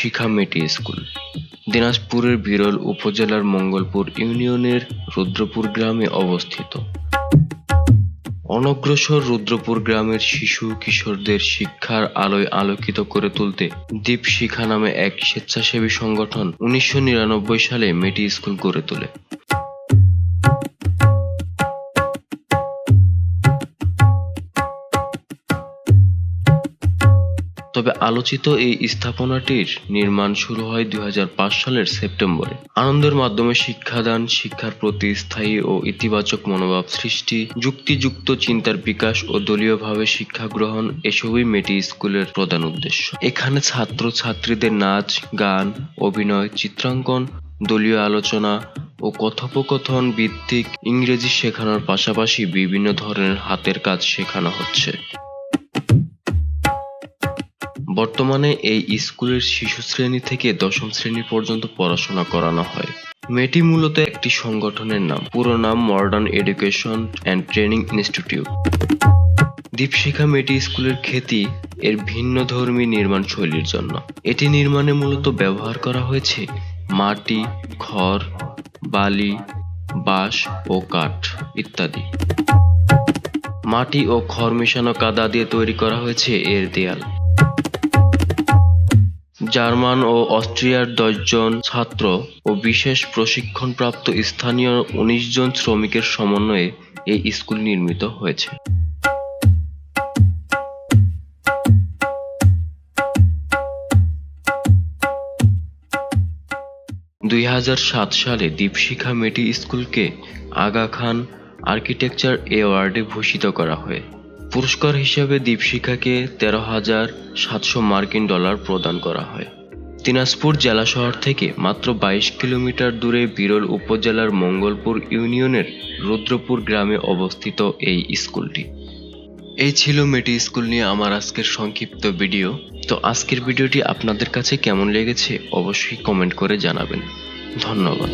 দীপশিখা মেটি school. দিনাজপুরের বিরল উপজেলার মঙ্গলপুর ইউনিয়নের রুদ্রপুর গ্রামে অবস্থিত। অনগ্রসর রুদ্রপুর গ্রামের শিশু কিশোরদের শিক্ষার আলোয় আলোকিত করে তুলতে দীপশিখা নামে এক স্বেচ্ছাসেবী সংগঠন উনিশশো নিরানব্বই সালে মেটি স্কুল গড়ে তোলে। তবে আলোচিত এই স্থাপনাটির নির্মাণ শুরু হয় দুই হাজার পাঁচ সালের সেপ্টেম্বরে। আনন্দের মাধ্যমে শিক্ষাদান, শিক্ষার প্রতি স্থায়ী ও ইতিবাচক মনোভাব সৃষ্টি, যুক্তিযুক্ত চিন্তার বিকাশ ও দলীয়ভাবে শিক্ষা গ্রহণ এসবই মেটি স্কুলের প্রধান উদ্দেশ্য। এখানে ছাত্র ছাত্রীদের নাচ, গান, অভিনয়, চিত্রাঙ্কন, দলীয় আলোচনা ও কথোপকথন ভিত্তিক ইংরেজি শেখানোর পাশাপাশি বিভিন্ন ধরনের হাতের কাজ শেখানো হচ্ছে। বর্তমানে এই স্কুলের শিশু শ্রেণি থেকে দশম শ্রেণি পর্যন্ত পড়াশোনা করানো হয়। মেটি মূলত একটি সংগঠনের নাম। পুরো নাম modern education and training institute Dipshikha মেটি স্কুলের খ্যাতি এর ভিন্ন ধর্মী নির্মাণ শৈলীর জন্য। এটি নির্মাণে মূলত ব্যবহার করা হয়েছে মাটি, খড়, বালি, বাঁশ ও কাঠ ইত্যাদি। মাটি ও খড় মেশানো কাদা দিয়ে তৈরি করা হয়েছে এর দেয়াল। জার্মান ও অস্ট্রিয়ার দশজন ছাত্র ও বিশেষ প্রশিক্ষণপ্রাপ্ত স্থানীয় উনিশ জন শ্রমিকের সমন্বয়ে এই স্কুল নির্মিত হয়েছে। দুই হাজার সাত সালে দীপশিখা মেটি স্কুলকে আগা খান আর্কিটেকচার অ্যাওয়ার্ডে ভূষিত করা হয়। পুরস্কার হিসেবে দীপশিখাকে তেরো হাজার সাতশো মার্কিন ডলার প্রদান করা হয়। দিনাজপুর জেলা শহর থেকে মাত্র বাইশ কিলোমিটার দূরে বিরল উপজেলার মঙ্গলপুর ইউনিয়নের রুদ্রপুর গ্রামে অবস্থিত এই স্কুলটি। এই ছিল মেটি স্কুল নিয়ে আমার আজকের সংক্ষিপ্ত ভিডিও। তো আজকের ভিডিওটি আপনাদের কাছে কেমন লেগেছে অবশ্যই কমেন্ট করে জানাবেন। ধন্যবাদ।